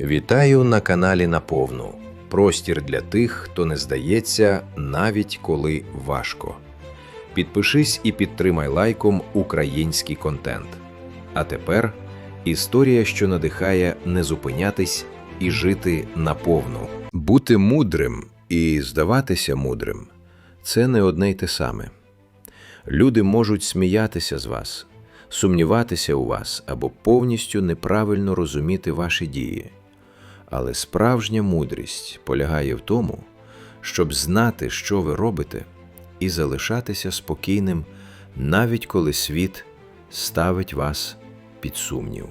Вітаю на каналі Наповну. Простір для тих, хто не здається, навіть коли важко. Підпишись і підтримай лайком український контент. А тепер історія, що надихає не зупинятись і жити наповну. Бути мудрим і здаватися мудрим це не одне й те саме. Люди можуть сміятися з вас, сумніватися у вас або повністю неправильно розуміти ваші дії. Але справжня мудрість полягає в тому, щоб знати, що ви робите, і залишатися спокійним, навіть коли світ ставить вас під сумнів.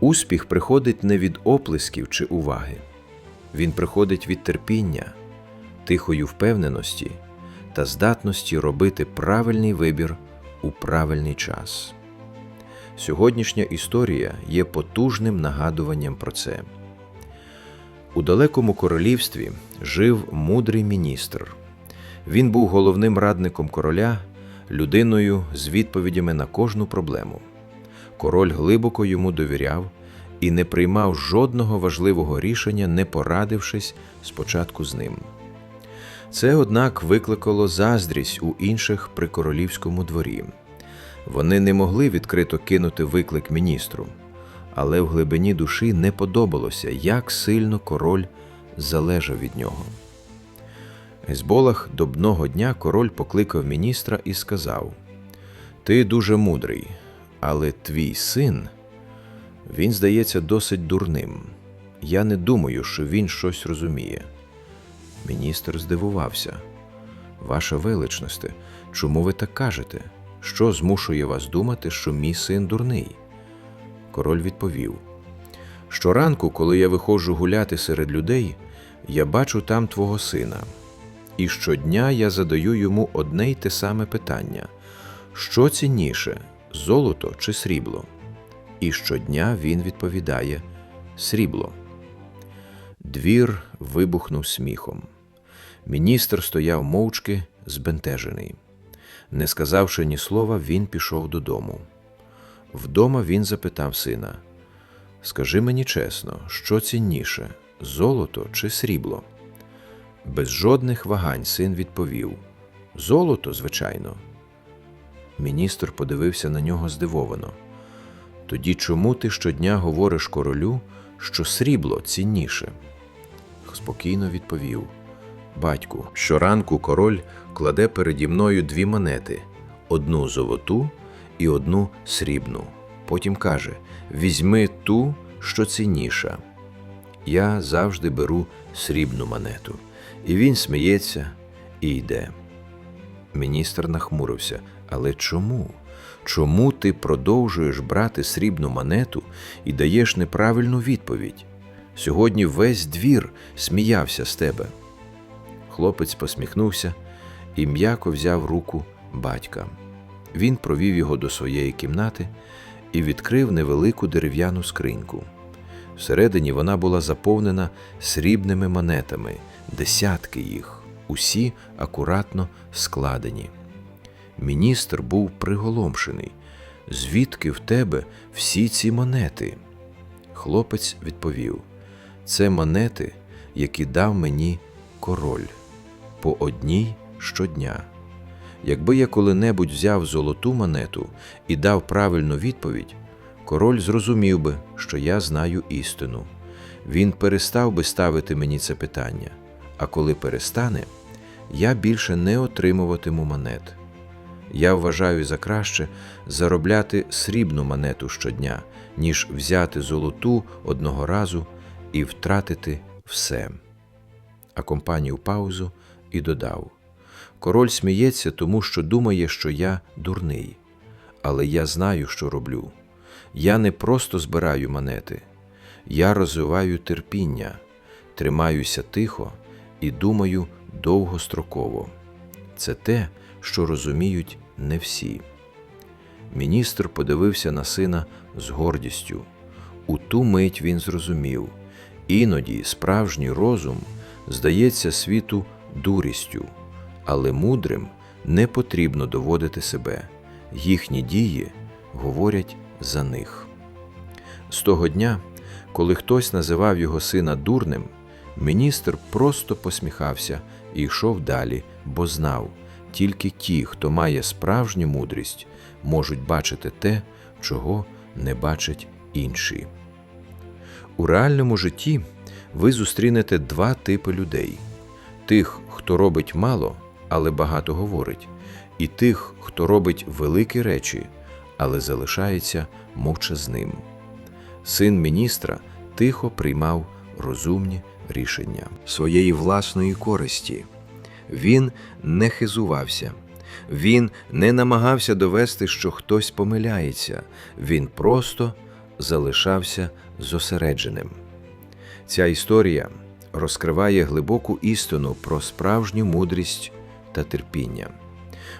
Успіх приходить не від оплесків чи уваги, він приходить від терпіння, тихої впевненості та здатності робити правильний вибір у правильний час. Сьогоднішня історія є потужним нагадуванням про це. У далекому королівстві жив мудрий міністр. Він був головним радником короля, людиною з відповідями на кожну проблему. Король глибоко йому довіряв і не приймав жодного важливого рішення, не порадившись спочатку з ним. Це, однак, викликало заздрість у інших при королівському дворі. Вони не могли відкрито кинути виклик міністру, але в глибині душі не подобалося, як сильно король залежав від нього. Гезболах добного дня король покликав міністра і сказав: Ти дуже мудрий, але твій син, він здається досить дурним. Я не думаю, що він щось розуміє. Міністр здивувався. Ваша величносте, чому ви так кажете? Що змушує вас думати, що мій син дурний? Король відповів: Щоранку, коли я виходжу гуляти серед людей, я бачу там твого сина. І щодня я задаю йому одне й те саме питання: що цінніше, золото чи срібло? І щодня він відповідає срібло. Двір вибухнув сміхом. Міністр стояв мовчки, збентежений. Не сказавши ні слова, він пішов додому. Вдома він запитав сина: Скажи мені чесно, що цінніше золото чи срібло? Без жодних вагань син відповів: Золото, звичайно. Міністр подивився на нього здивовано. Тоді чому ти щодня говориш королю, що срібло цінніше? Спокійно відповів. Батьку, щоранку король кладе переді мною дві монети одну золоту і одну срібну. Потім каже: Візьми ту, що цінніша. Я завжди беру срібну монету. І він сміється і йде. Міністр нахмурився. Але чому? Чому ти продовжуєш брати срібну монету і даєш неправильну відповідь? Сьогодні весь двір сміявся з тебе. Хлопець посміхнувся і м'яко взяв руку батька. Він провів його до своєї кімнати і відкрив невелику дерев'яну скриньку. Всередині вона була заповнена срібними монетами, десятки їх, усі акуратно складені. Міністр був приголомшений. Звідки в тебе всі ці монети? Хлопець відповів: Це монети, які дав мені король по одній щодня. Якби я коли-небудь взяв золоту монету і дав правильну відповідь, король зрозумів би, що я знаю істину. Він перестав би ставити мені це питання, а коли перестане, я більше не отримуватиму монет. Я вважаю за краще заробляти срібну монету щодня, ніж взяти золоту одного разу і втратити все. А компанію паузу і додав: Король сміється, тому що думає, що я дурний, але я знаю, що роблю. Я не просто збираю монети, я розвиваю терпіння, тримаюся тихо і думаю довгостроково. Це те, що розуміють не всі. Міністр подивився на сина з гордістю. У ту мить він зрозумів іноді справжній розум здається світу дурістю, але мудрим не потрібно доводити себе, їхні дії говорять за них. З того дня Коли хтось називав його сина дурним, міністр просто посміхався і йшов далі, бо знав, тільки ті, хто має справжню мудрість, можуть бачити те, чого не бачать інші. У реальному житті ви зустрінете два типи людей: тих, хто робить мало, але багато говорить, і тих, хто робить великі речі, але залишається мовчазним. Син міністра тихо приймав розумні рішення своєї власної користі. Він не хизувався. Він не намагався довести, що хтось помиляється, він просто залишався зосередженим. Ця історія розкриває глибоку істину про справжню мудрість та терпіння.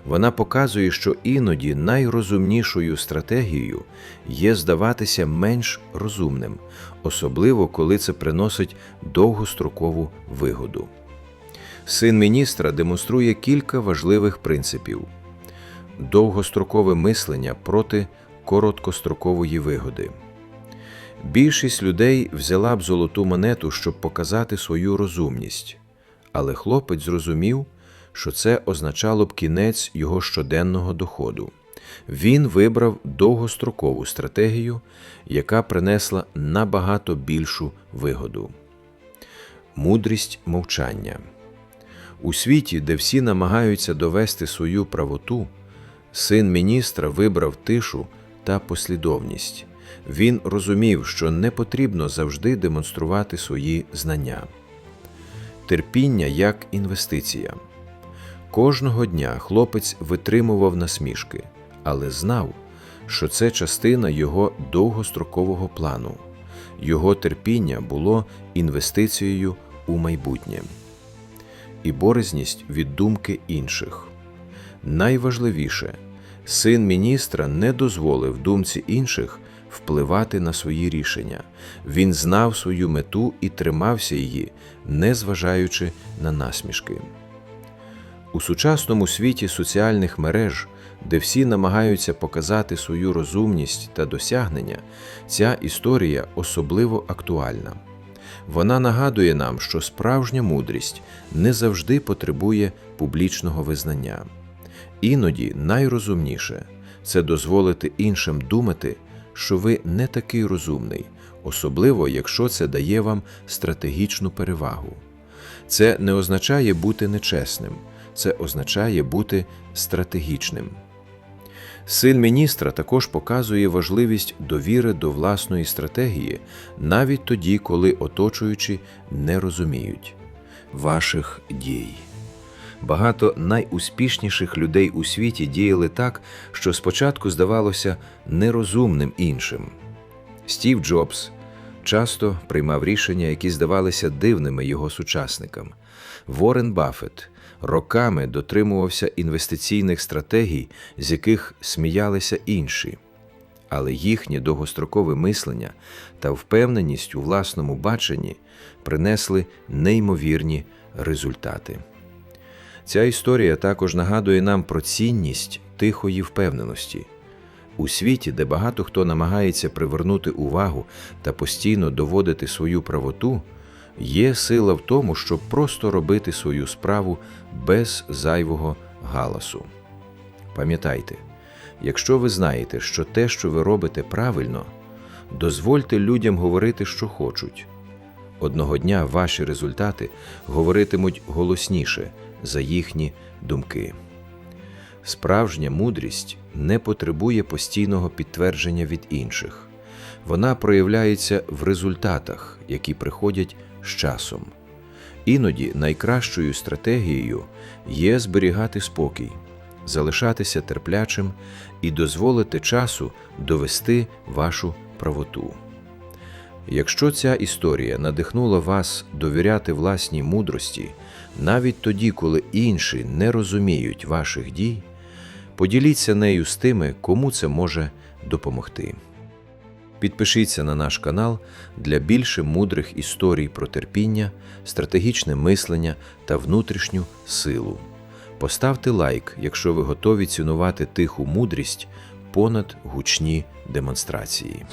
Вона показує, що іноді найрозумнішою стратегією є здаватися менш розумним, особливо коли це приносить довгострокову вигоду. Син міністра демонструє кілька важливих принципів: довгострокове мислення проти короткострокової вигоди. Більшість людей взяла б золоту монету, щоб показати свою розумність, але хлопець зрозумів, що це означало б кінець його щоденного доходу. Він вибрав довгострокову стратегію, яка принесла набагато більшу вигоду. Мудрість мовчання. У світі, де всі намагаються довести свою правоту, син міністра вибрав тишу та послідовність. Він розумів, що не потрібно завжди демонструвати свої знання. Терпіння як інвестиція. Кожного дня хлопець витримував насмішки, але знав, що це частина його довгострокового плану. Його терпіння було інвестицією у майбутнє і борезність від думки інших. Найважливіше, син міністра не дозволив думці інших впливати на свої рішення. Він знав свою мету і тримався її, не зважаючи на насмішки. У сучасному світі соціальних мереж, де всі намагаються показати свою розумність та досягнення, ця історія особливо актуальна. Вона нагадує нам, що справжня мудрість не завжди потребує публічного визнання. Іноді найрозумніше це дозволити іншим думати, що ви не такий розумний, особливо якщо це дає вам стратегічну перевагу. Це не означає бути нечесним, це означає бути стратегічним. Син міністра також показує важливість довіри до власної стратегії навіть тоді, коли оточуючі не розуміють ваших дій. Багато найуспішніших людей у світі діяли так, що спочатку здавалося нерозумним іншим. Стів Джобс часто приймав рішення, які здавалися дивними його сучасникам. Ворен Баффет роками дотримувався інвестиційних стратегій, з яких сміялися інші, але їхнє довгострокове мислення та впевненість у власному баченні принесли неймовірні результати. Ця історія також нагадує нам про цінність тихої впевненості. У світі, де багато хто намагається привернути увагу та постійно доводити свою правоту, є сила в тому, щоб просто робити свою справу без зайвого галасу. Пам'ятайте, якщо ви знаєте, що те, що ви робите правильно, дозвольте людям говорити, що хочуть. Одного дня ваші результати говоритимуть голосніше за їхні думки. Справжня мудрість не потребує постійного підтвердження від інших. Вона проявляється в результатах, які приходять з часом. Іноді найкращою стратегією є зберігати спокій, залишатися терплячим і дозволити часу довести вашу правоту. Якщо ця історія надихнула вас довіряти власній мудрості, навіть тоді, коли інші не розуміють ваших дій, поділіться нею з тими, кому це може допомогти. Підпишіться на наш канал для більше мудрих історій про терпіння, стратегічне мислення та внутрішню силу. Поставте лайк, якщо ви готові цінувати тиху мудрість понад гучні демонстрації.